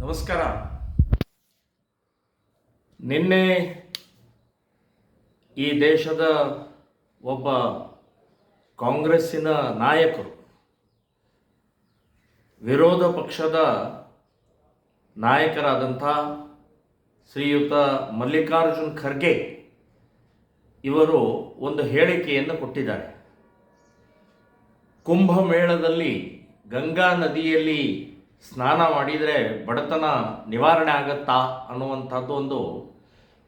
ನಮಸ್ಕಾರ. ನಿನ್ನೆ ಈ ದೇಶದ ಒಬ್ಬ ಕಾಂಗ್ರೆಸ್ಸಿನ ನಾಯಕರು, ವಿರೋಧ ಪಕ್ಷದ ನಾಯಕರಾದಂಥ ಶ್ರೀಯುತ ಮಲ್ಲಿಕಾರ್ಜುನ್ ಖರ್ಗೆ ಇವರು ಒಂದು ಹೇಳಿಕೆಯನ್ನು ಕೊಟ್ಟಿದ್ದಾರೆ. ಕುಂಭಮೇಳದಲ್ಲಿ ಗಂಗಾ ನದಿಯಲ್ಲಿ ಸ್ನಾನ ಮಾಡಿದರೆ ಬಡತನ ನಿವಾರಣೆ ಆಗತ್ತಾ ಅನ್ನುವಂಥದ್ದು ಒಂದು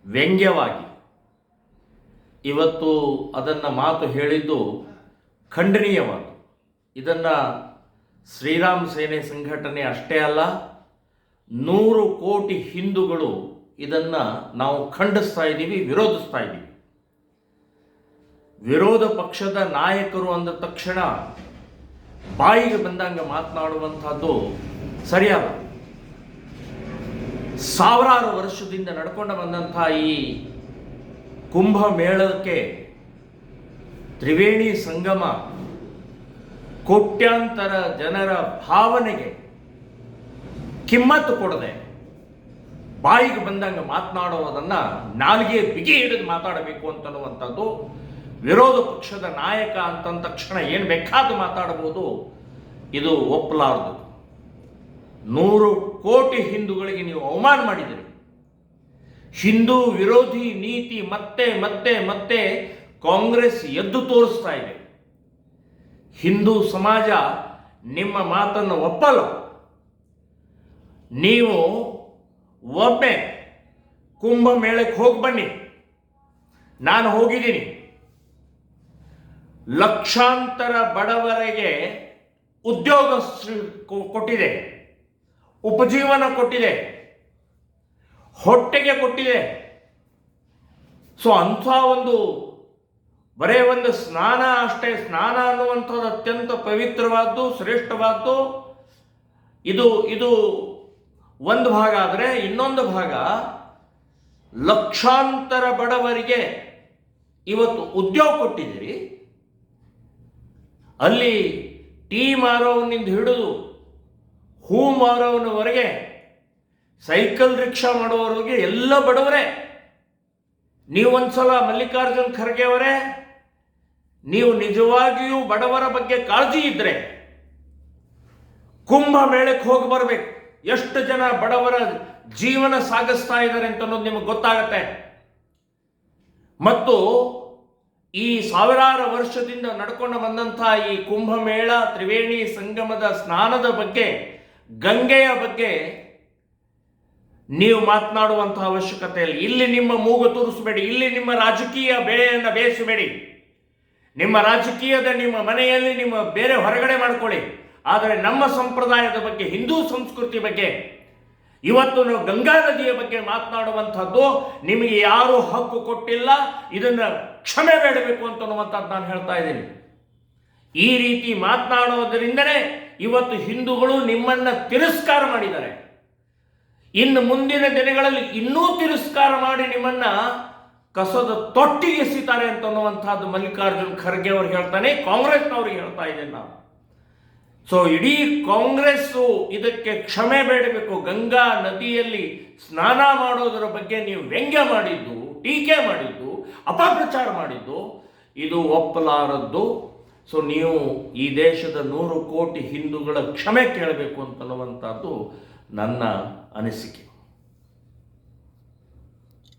ವ್ಯಂಗ್ಯವಾಗಿ ಇವತ್ತು ಅದನ್ನು ಮಾತು ಹೇಳಿದ್ದು ಖಂಡನೀಯವಾದ ಇದನ್ನು ಶ್ರೀರಾಮ್ ಸೇನೆ ಸಂಘಟನೆ ಅಷ್ಟೇ ಅಲ್ಲ, ನೂರು ಕೋಟಿ ಹಿಂದೂಗಳು ಇದನ್ನು ನಾವು ಖಂಡಿಸ್ತಾ ಇದ್ದೀವಿ, ವಿರೋಧಿಸ್ತಾ ಇದ್ದೀವಿ. ವಿರೋಧ ಪಕ್ಷದ ನಾಯಕರು ಅಂದ ತಕ್ಷಣ ಬಾಯಿಗೆ ಬಂದಂಗೆ ಮಾತನಾಡುವಂಥದ್ದು ಸರಿಯಲ್ಲ. ಸಾವಿರಾರು ವರ್ಷದಿಂದ ನಡ್ಕೊಂಡು ಬಂದಂಥ ಈ ಕುಂಭಮೇಳಕ್ಕೆ ತ್ರಿವೇಣಿ ಸಂಗಮ ಕೋಟ್ಯಾಂತರ ಜನರ ಭಾವನೆಗೆ ಕಿಮ್ಮತ್ತು ಕೊಡದೆ ಬಾಯಿಗೆ ಬಂದಂಗೆ ಮಾತನಾಡುವುದನ್ನು ನಾಲ್ಗೆ ಬಿಗಿ ಹಿಡಿದು ಮಾತಾಡಬೇಕು ಅಂತನ್ನುವಂಥದ್ದು ವಿರೋಧ ಪಕ್ಷದ ನಾಯಕ ಅಂತಂದ ತಕ್ಷಣ ಏನು ಬೇಕಾದ್ದು ಮಾತಾಡಬಹುದು ಇದು ಒಪ್ಪಲಾರದು. ನೂರು ಕೋಟಿ ಹಿಂದೂಗಳಿಗೆ ನೀವು ಅವಮಾನ ಮಾಡಿದಿರಿ ಹಿಂದೂ ವಿರೋಧಿ ನೀತಿ ಮತ್ತೆ ಮತ್ತೆ ಮತ್ತೆ ಕಾಂಗ್ರೆಸ್ ಎದ್ದು ತೋರಿಸ್ತಾ ಇದೆ. ಹಿಂದೂ ಸಮಾಜ ನಿಮ್ಮ ಮಾತನ್ನು ಒಪ್ಪಲು ನೀವು ಒಮ್ಮೆ ಕುಂಭಮೇಳಕ್ಕೆ ಹೋಗಿ ಬನ್ನಿ ನಾನು ಹೋಗಿದ್ದೀನಿ. ಲಕ್ಷಾಂತರ ಬಡವರಿಗೆ ಉದ್ಯೋಗ ಕೊಟ್ಟಿದೆ. ಉಪಜೀವನ ಕೊಟ್ಟಿದೆ. ಹೊಟ್ಟೆಗೆ ಕೊಟ್ಟಿದೆ. ಸೊ ಅಂಥ ಒಂದು, ಬರೇ ಒಂದು ಸ್ನಾನ ಅಷ್ಟೇ, ಸ್ನಾನ ಅನ್ನುವಂಥದ್ದು ಅತ್ಯಂತ ಪವಿತ್ರವಾದ್ದು, ಶ್ರೇಷ್ಠವಾದ್ದು. ಇದು ಇದು ಒಂದು ಭಾಗ ಆದರೆ ಇನ್ನೊಂದು ಭಾಗ, ಲಕ್ಷಾಂತರ ಬಡವರಿಗೆ ಇವತ್ತು ಉದ್ಯೋಗ ಕೊಟ್ಟಿದ್ದೀರಿ. ಅಲ್ಲಿ ಟೀ ಮಾರೋವನಿಂದ ಹಿಡಿದು ಹೂ ಮಾರೋನವರೆಗೆ ಸೈಕಲ್ ರಿಕ್ಷಾ ಮಾಡುವವರೆಗೆ ಎಲ್ಲ ಬಡವರೇ. ನೀವು ಒಂದ್ಸಲ ಮಲ್ಲಿಕಾರ್ಜುನ್ ಖರ್ಗೆ ಅವರೇ, ನೀವು ನಿಜವಾಗಿಯೂ ಬಡವರ ಬಗ್ಗೆ ಕಾಳಜಿ ಇದ್ರೆ ಕುಂಭ ಮೇಳಕ್ಕೆ ಹೋಗಿ ಬರಬೇಕು. ಎಷ್ಟು ಜನ ಬಡವರ ಜೀವನ ಸಾಗಿಸ್ತಾ ಇದ್ದಾರೆ ಅಂತ ಅನ್ನೋದು ನಿಮಗೆ ಗೊತ್ತಾಗತ್ತೆ. ಮತ್ತು ಈ ಸಾವಿರಾರು ವರ್ಷದಿಂದ ನಡ್ಕೊಂಡು ಬಂದಂಥ ಈ ಕುಂಭಮೇಳ, ತ್ರಿವೇಣಿ ಸಂಗಮದ ಸ್ನಾನದ ಬಗ್ಗೆ ಗಂಗೆಯ ಬಗ್ಗೆ ನೀವು ಮಾತನಾಡುವಂತಹ ಅವಶ್ಯಕತೆ ಇಲ್ಲ ಇಲ್ಲಿ ನಿಮ್ಮ ಮೂಗು ತೋರಿಸಬೇಡಿ, ಇಲ್ಲಿ ನಿಮ್ಮ ರಾಜಕೀಯ ಬೆಳೆಯನ್ನು ಬೇಯಿಸಬೇಡಿ. ನಿಮ್ಮ ರಾಜಕೀಯದ ನಿಮ್ಮ ಮನೆಯಲ್ಲಿ ನಿಮ್ಮ ಬೇರೆ ಹೊರಗಡೆ ಮಾಡಿಕೊಳ್ಳಿ. ಆದರೆ ನಮ್ಮ ಸಂಪ್ರದಾಯದ ಬಗ್ಗೆ, ಹಿಂದೂ ಸಂಸ್ಕೃತಿ ಬಗ್ಗೆ, ಇವತ್ತು ನಾವು ಗಂಗಾ ನದಿಯ ಬಗ್ಗೆ ಮಾತನಾಡುವಂಥದ್ದು ನಿಮಗೆ ಯಾರೂ ಹಕ್ಕು ಕೊಟ್ಟಿಲ್ಲ, ಇದನ್ನು ಕ್ಷಮೆ ಬೇಡಬೇಕು ಅಂತನ್ನುವಂಥದ್ದು ನಾನು ಹೇಳ್ತಾ ಇದ್ದೀನಿ. ಈ ರೀತಿ ಮಾತನಾಡೋದರಿಂದನೇ ಇವತ್ತು ಹಿಂದೂಗಳು ನಿಮ್ಮನ್ನ ತಿರಸ್ಕಾರ ಮಾಡಿದ್ದಾರೆ. ಇನ್ನು ಮುಂದಿನ ದಿನಗಳಲ್ಲಿ ಇನ್ನೂ ತಿರಸ್ಕಾರ ಮಾಡಿ ನಿಮ್ಮನ್ನ ಕಸದ ತೊಟ್ಟಿಗೆ ಎಸಿತಾರೆ ಅಂತನ್ನುವಂಥದ್ದು ಮಲ್ಲಿಕಾರ್ಜುನ್ ಖರ್ಗೆ ಅವರು ಹೇಳ್ತಾನೆ, ಕಾಂಗ್ರೆಸ್ನವ್ರಿಗೆ ಹೇಳ್ತಾ ಇದ್ದೇನೆ ನಾವು ಸೊ ಇಡೀ ಕಾಂಗ್ರೆಸ್ಸು ಇದಕ್ಕೆ ಕ್ಷಮೆ ಬೇಡಬೇಕು. ಗಂಗಾ ನದಿಯಲ್ಲಿ ಸ್ನಾನ ಮಾಡೋದರ ಬಗ್ಗೆ ನೀವು ವ್ಯಂಗ್ಯ ಮಾಡಿದ್ದು, ಟೀಕೆ ಮಾಡಿದ್ದು, ಅಪಪ್ರಚಾರ ಮಾಡಿದ್ದು, ಇದು ಒಪ್ಪಲಾರದ್ದು. ಸೊ ನೀವು ಈ ದೇಶದ ನೂರು ಕೋಟಿ ಹಿಂದೂಗಳ ಕ್ಷಮೆ ಕೇಳಬೇಕು ಅಂತನ್ನುವಂಥದ್ದು ನನ್ನ ಅನಿಸಿಕೆ.